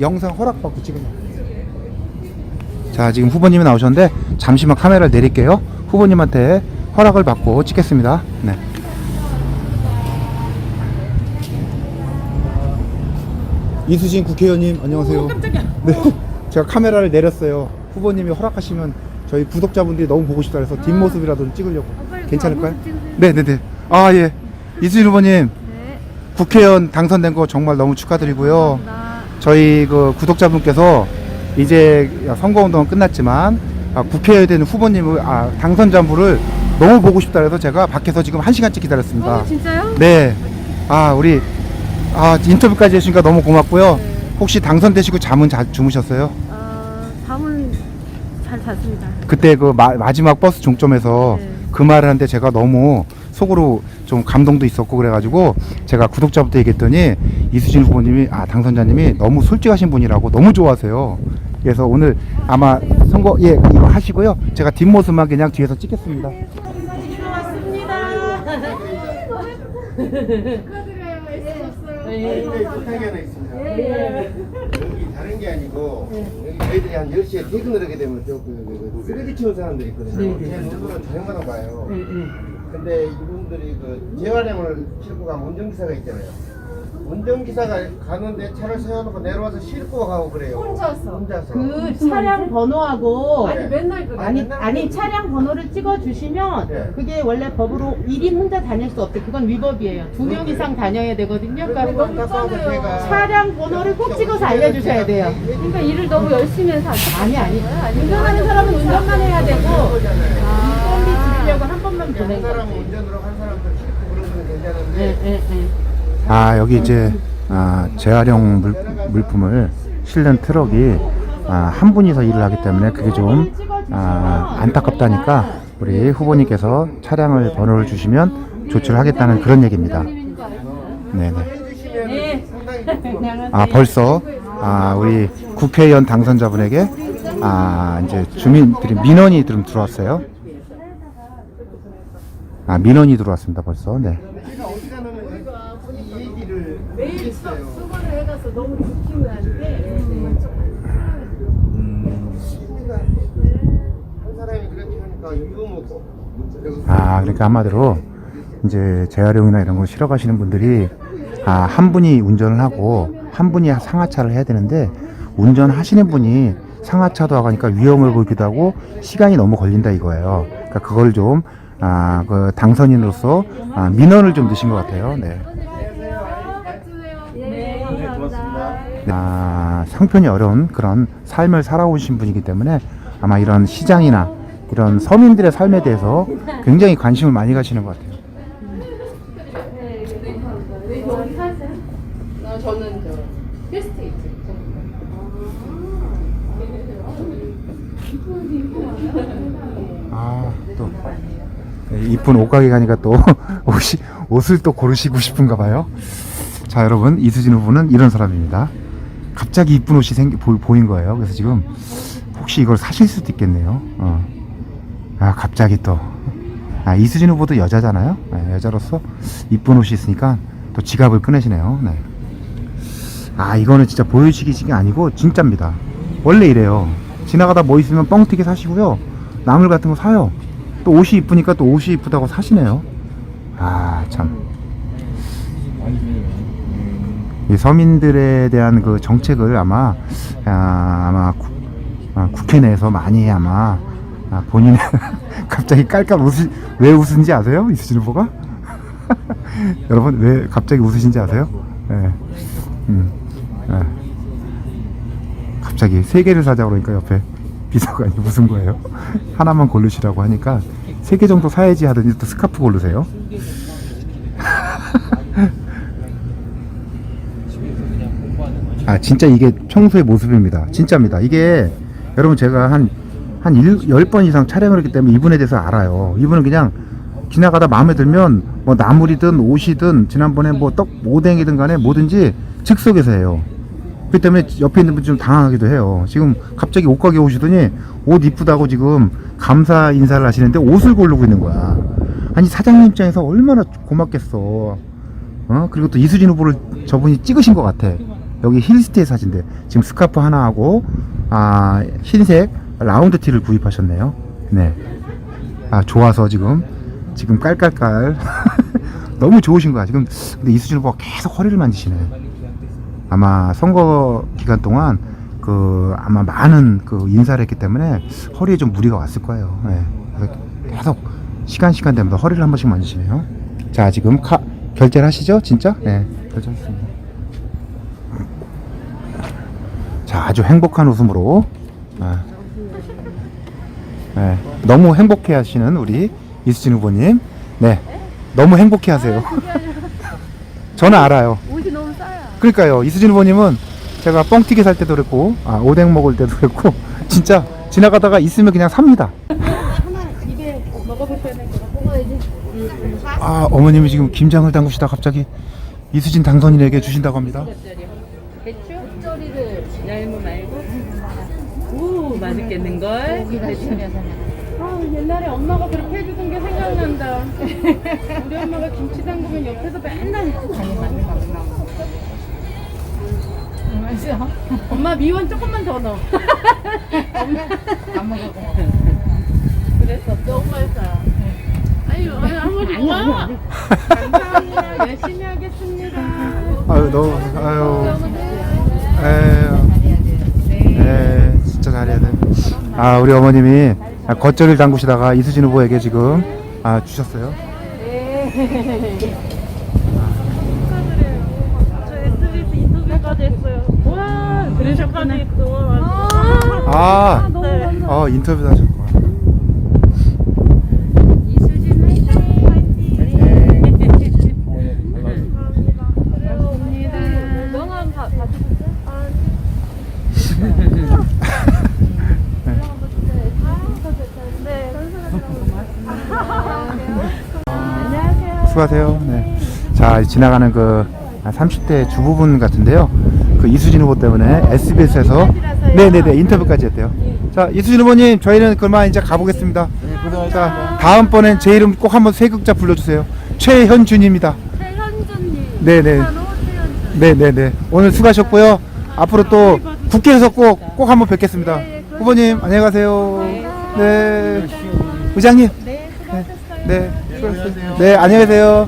영상 허락받고 찍은 거. 자 지금 후보님이 나오셨는데 잠시만 카메라를 내릴게요. 후보님한테 허락을 받고 찍겠습니다. 네. 이수진 국회의원님 안녕하세요. 네, 제가 카메라를 내렸어요. 후보님이 허락하시면 저희 구독자분들이 너무 보고 싶다 해서 뒷모습이라도 좀 찍으려고. 괜찮을까요? 네, 네, 네. 아 예. 이수진 후보님 네. 국회의원 당선된 거 정말 너무 축하드리고요. 나 저희 그 구독자분께서 이제 선거운동은 끝났지만 아, 국회에 되는 후보님을 아, 당선자분을 너무 보고 싶다 해서 제가 밖에서 지금 한 시간째 기다렸습니다. 어, 진짜요? 네. 아 우리 아 인터뷰까지 해주니까 너무 고맙고요. 네. 혹시 당선되시고 잠은 잘 주무셨어요? 어, 밤은 잘 잤습니다. 그때 그 마, 마지막 버스 종점에서 네. 그 말을 하는데 제가 너무 속으로 좀 감동도 있었고 그래가지고 제가 구독자부터 얘기했더니 이수진 후보님이 아 당선자님이 너무 솔직하신 분이라고 너무 좋아하세요. 그래서 오늘 아마 선거 예 이거 하시고요. 제가 뒷모습만 그냥 뒤에서 찍겠습니다. 저희 부탁이 하나 있습니다. 여기 다른 게 아니고 여기 저희들이 한 10시에 퇴근을 하게 되면 저 그, 그, 그 쓰레기 치우는 사람들이 있거든요. 제 눈으로 저녁마다 봐요. 근데 이분들이 그 재활용을 싣고 간 운전기사가 있잖아요. 운전기사가 가는데 차를 세워놓고 내려와서 싣고 가고 그래요. 혼자서. 혼자서. 그 차량 번호하고 아니, 맨날 그 아니 아니 차량 번호를 찍어 주시면 네. 그게 원래 법으로 1인 혼자 다닐 수 없대. 그건 위법이에요. 두 명 이상 다녀야 되거든요. 그러니까 안타까워서 제가 차량 번호를 꼭 찍어서 알려 주셔야 돼요. 그러니까 일을 너무 열심히 해서 안 아니 아니. 운전하는 사람은 운전만 해야 되고 빨 리 지르려고 한 번만 한 보낸 사람은 거지. 운전으로 한 싣고 그런 거는 괜찮은데 예, 예, 예. 아 여기 이제 아, 재활용 물, 물품을 실는 트럭이 아, 한 분이서 일을 하기 때문에 그게 좀 아, 안타깝다니까 우리 후보님께서 차량을 번호를 주시면 조치를 하겠다는 그런 얘기입니다. 네네. 해주시면 상당히 좋고 아 벌써 아 우리 국회의원 당선자분에게 아 이제 주민들이 민원이 좀 들어왔어요. 아 민원이 들어왔습니다 벌써. 네. 제가 어디 가면 이 얘기를 매일 수거를 해가서 너무 지키면 안 돼. 한 사람이 그렇게 하니까 유모고 아 그러니까 한마디로 이제 재활용이나 이런 거 실어 가시는 분들이 아 한 분이 운전을 하고 한 분이 상하차를 해야 되는데 운전하시는 분이 상하차도 하니까 위험을 보이기도 하고 시간이 너무 걸린다 이거예요. 그러니까 그걸 좀 아, 그 당선인으로서 아, 민원을 좀 드신 것 같아요. 네. 네. 아, 형편이 어려운 그런 삶을 살아오신 분이기 때문에 아마 이런 시장이나 이런 서민들의 삶에 대해서 굉장히 관심을 많이 가시는 것 같아요. 저는 저 캐스테이트. 아, 또 네, 이쁜 옷가게 가니까 또 옷이, 옷을 또 고르시고 싶은가 봐요. 자, 여러분 이수진 후보는 이런 사람입니다. 갑자기 이쁜 옷이 생기 보, 보인 거예요. 그래서 지금 혹시 이걸 사실 수도 있겠네요. 어. 아, 갑자기 또 아, 이수진 후보도 여자잖아요. 네, 여자로서 이쁜 옷이 있으니까 또 지갑을 꺼내시네요. 네. 아, 이거는 진짜 보여주기식이 아니고 진짜입니다. 원래 이래요. 지나가다 뭐 있으면 뻥튀기 사시고요. 나물 같은 거 사요. 또 옷이 이쁘니까 또 옷이 이쁘다고 사시네요. 아, 참. 이 서민들에 대한 그 정책을 아마 아, 아마 국, 아, 국회 내에서 많이 아마 아, 본인의 갑자기 깔깔 웃으 왜 웃은지 아세요 이수진 후보가 여러분 왜 갑자기 웃으신지 아세요? 예. 음, 예. 갑자기 세 개를 사자 그러니까 옆에 비서관이 웃은 거예요. 하나만 고르시라고 하니까 세 개 정도 사야지 하더니 또 스카프 고르세요. 아 진짜 이게 평소의 모습입니다. 진짜입니다. 이게 여러분 제가 한 한 10번 이상 촬영을 했기 때문에 이분에 대해서 알아요. 이분은 그냥 지나가다 마음에 들면 뭐 나물이든 옷이든 지난번에 뭐 떡 오뎅이든 간에 뭐든지 즉석에서 해요. 그렇기 때문에 옆에 있는 분좀 당황하기도 해요. 지금 갑자기 옷가게 오시더니 옷 이쁘다고 지금 감사 인사를 하시는데 옷을 고르고 있는 거야. 아니 사장님 입장에서 얼마나 고맙겠어. 어? 그리고 또 이수진 후보를 저분이 찍으신 것 같아. 여기 힐스테이 사진대. 지금 스카프 하나 하고 아 흰색 라운드 티를 구입하셨네요. 네. 아 좋아서 지금 지금 깔깔깔 너무 좋으신 거야 지금 근데 이수진 후보가 계속 허리를 만지시네 아마 선거 기간 동안 그 아마 많은 그 인사를 했기 때문에 허리에 좀 무리가 왔을 거예요 네. 그래서 계속 시간 시간 되면서 허리를 한 번씩 만지시네요 자 지금 카, 결제를 하시죠 진짜 네 결제했습니다 자 아주 행복한 웃음으로 아. 네, 너무 행복해 하시는 우리 이수진 후보님. 네. 너무 행복해 하세요. 저는 알아요. 그러니까요. 이수진 후보님은 제가 뻥튀기 살 때도 그랬고, 아, 오뎅 먹을 때도 그랬고, 진짜 지나가다가 있으면 그냥 삽니다. 입에. 먹어야지. 아, 어머님이 지금 김장을 담그시다 갑자기 이수진 당선인에게 주신다고 합니다. 배추? 쩌리를 얇은 말고. 오, 맛있겠는 걸. 아, 옛날에 엄마가 그렇게 해주던 게 생각난다. 우리 엄마가 김치 담그면 옆에서 맨날 엄마 미원 조금만 더 넣어. 안 먹어. 그랬어. 너무 맛있어요. 아유, 아유, 한번 좋아. 감사합니다. 열심히 하겠습니다. 아유, 너무, 아유. 에휴. 네, 진짜 잘해야 돼. 아, 우리 어머님이 아, 겉절이를 담그시다가 이수진 후보에게 지금 아, 주셨어요. 저 SBS 인터뷰까지 했어요. 와, 그러셨구나. 아, 너무 감사. 어, 인터뷰도 하셨구나. 아, 네. 수고하세요. 네. 자, 지나가는 그 30대 주부분 같은데요. 그 이수진 후보 때문에 SBS에서 네네네 인터뷰까지 했대요. 자, 이수진 후보님, 저희는 그만 이제 가보겠습니다. 자, 다음번엔 제 이름 꼭 한번 세 글자 불러주세요. 최현준입니다. 최현준님. 네네. 최현준. 네네네. 오늘 수고하셨고요. 앞으로 또 국회에서 꼭, 꼭 한번 뵙겠습니다. 후보님, 안녕히 가세요. 네. 의장님. 네. 네. 네, 안녕히 계세요.